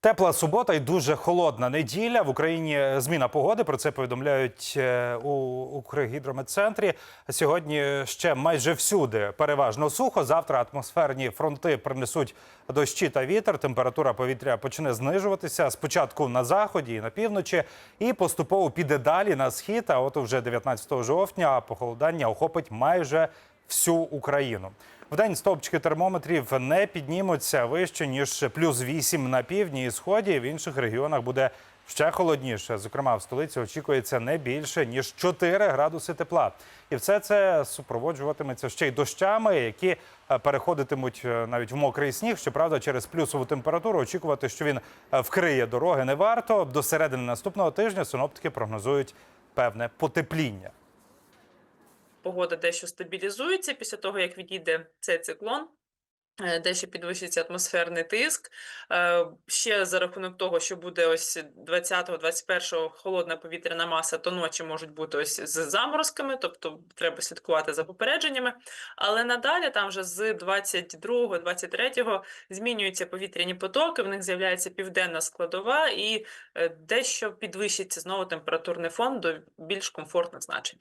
Тепла субота і дуже холодна неділя. В Україні зміна погоди. Про це повідомляють е, у Укргідрометцентрі. Сьогодні ще майже всюди переважно сухо. Завтра атмосферні фронти принесуть дощі та вітер. Температура повітря почне знижуватися спочатку на заході і на півночі, і поступово піде далі на схід. А от вже 19 жовтня похолодання охопить майже всю Україну. Вдень стовпчики термометрів не піднімуться вище ніж плюс 8 на півдні і сході. В інших регіонах буде ще холодніше. Зокрема, в столиці очікується не більше ніж 4 градуси тепла. І все це супроводжуватиметься ще й дощами, які е, переходитимуть е, навіть в мокрий сніг. Щоправда, через плюсову температуру очікувати, що він е, вкриє дороги, не варто. До середини наступного тижня синоптики прогнозують певне потепління. Погода дещо стабілізується після того, як відійде цей циклон. е, Дещо підвищиться атмосферний тиск. Е, Ще за рахунок того, що буде ось 20-21 холодна повітряна маса, то ночі можуть бути ось з заморозками, тобто треба слідкувати за попередженнями. Але надалі, там вже з 22-23 змінюються повітряні потоки, в них з'являється південна складова і е, дещо підвищиться знову температурний фон до більш комфортних значень.